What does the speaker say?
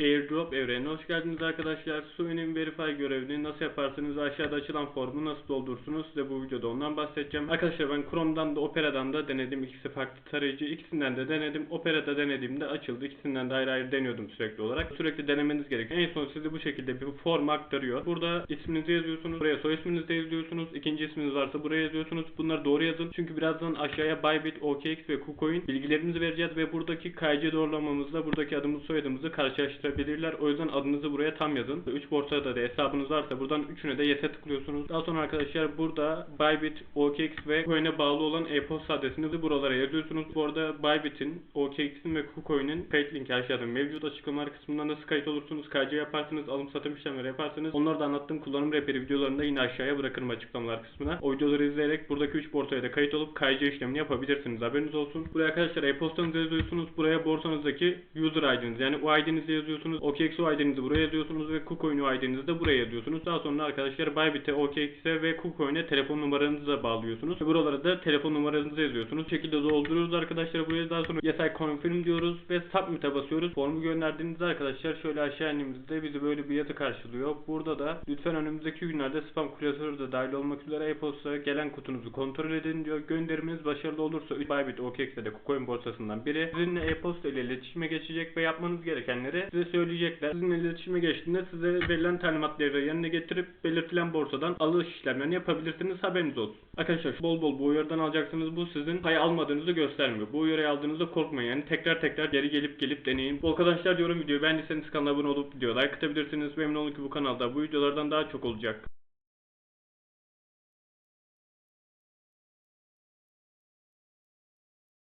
Airdrop evrenine hoş geldiniz arkadaşlar. Suyunun Verify görevini nasıl yaparsınız? Aşağıda açılan formu nasıl doldurursunuz? Size bu videoda ondan bahsedeceğim. Arkadaşlar ben Chrome'dan da Opera'dan da denedim. İkisi farklı tarayıcı. İkisinden de denedim. Opera'da denediğimde açıldı. İkisinden de ayrı ayrı deniyordum sürekli olarak. Sürekli denemeniz gerekiyor. En son size bu şekilde bir form aktarıyor. Burada isminizi yazıyorsunuz. Buraya soy isminizi yazıyorsunuz. İkinci isminiz varsa buraya yazıyorsunuz. Bunları doğru yazın. Çünkü birazdan aşağıya Bybit, OKX ve KuCoin bilgilerimizi vereceğiz ve buradaki KYC doğrulamamızla buradaki adımızı soyadımızı karşılaştırabilirler. O yüzden adınızı buraya tam yazın. 3 borsada da hesabınız varsa buradan üçüne de yes'e tıklıyorsunuz. Daha sonra arkadaşlar burada Bybit, OKX ve Coin'e bağlı olan e-posta adresini de buralara yazıyorsunuz. Bu arada Bybit'in, OKX'in ve KuCoin'in paid linki aşağıda mevcut açıklamalar kısmından nasıl kayıt olursunuz, KYC yaparsınız, alım satım işlemleri yaparsınız. Onları da anlattığım kullanım rehberi videolarında yine aşağıya bırakırım açıklamalar kısmına. O videoları izleyerek buradaki 3 borsaya da kayıt olup KYC işlemini yapabilirsiniz. Haberiniz olsun. Buraya arkadaşlar e-postanızı yazıyorsunuz. Buraya borsanızdaki user ID'niz yani o ID'nizi yazıyorsunuz. OKX o ID'nizi buraya yazıyorsunuz ve KuCoin ID'nizi de buraya yazıyorsunuz. Daha sonra arkadaşlar Bybit'e, OKX'e ve KuCoin'e telefon numaranızı da bağlıyorsunuz. Ve buralara da telefon numaranızı yazıyorsunuz. Bu şekilde dolduruyoruz arkadaşlar. Buraya daha sonra yes I confirm diyoruz ve submit'e basıyoruz. Formu gönderdiğinizde arkadaşlar şöyle aşağı indiğimizde bizi böyle bir yazı karşılıyor. Burada da lütfen önümüzdeki günlerde spam klasörü de dahil olmak üzere e-posta gelen kutunuzu kontrol edin diyor. Gönderiminiz başarılı olursa Bybit, OKX ya da KuCoin borsasından biri sizinle e-posta ile iletişime geçecek ve yapmanız gerekenleri size söyleyecekler. Sizinle iletişime geçtiğinde size verilen talimatları yerine getirip belirtilen borsadan alış işlemlerini yapabilirsiniz. Haberiniz olsun. Arkadaşlar bol bol bu uyarıdan alacaksınız. Bu sizin pay almadığınızı göstermiyor. Bu uyarıyı aldığınızda korkmayın. Yani tekrar tekrar geri gelip gelip deneyin. Bu arkadaşlar diyorum videoyu beğendiyseniz kanala abone olup video like atabilirsiniz. Memnun olun ki bu kanalda bu videolardan daha çok olacak.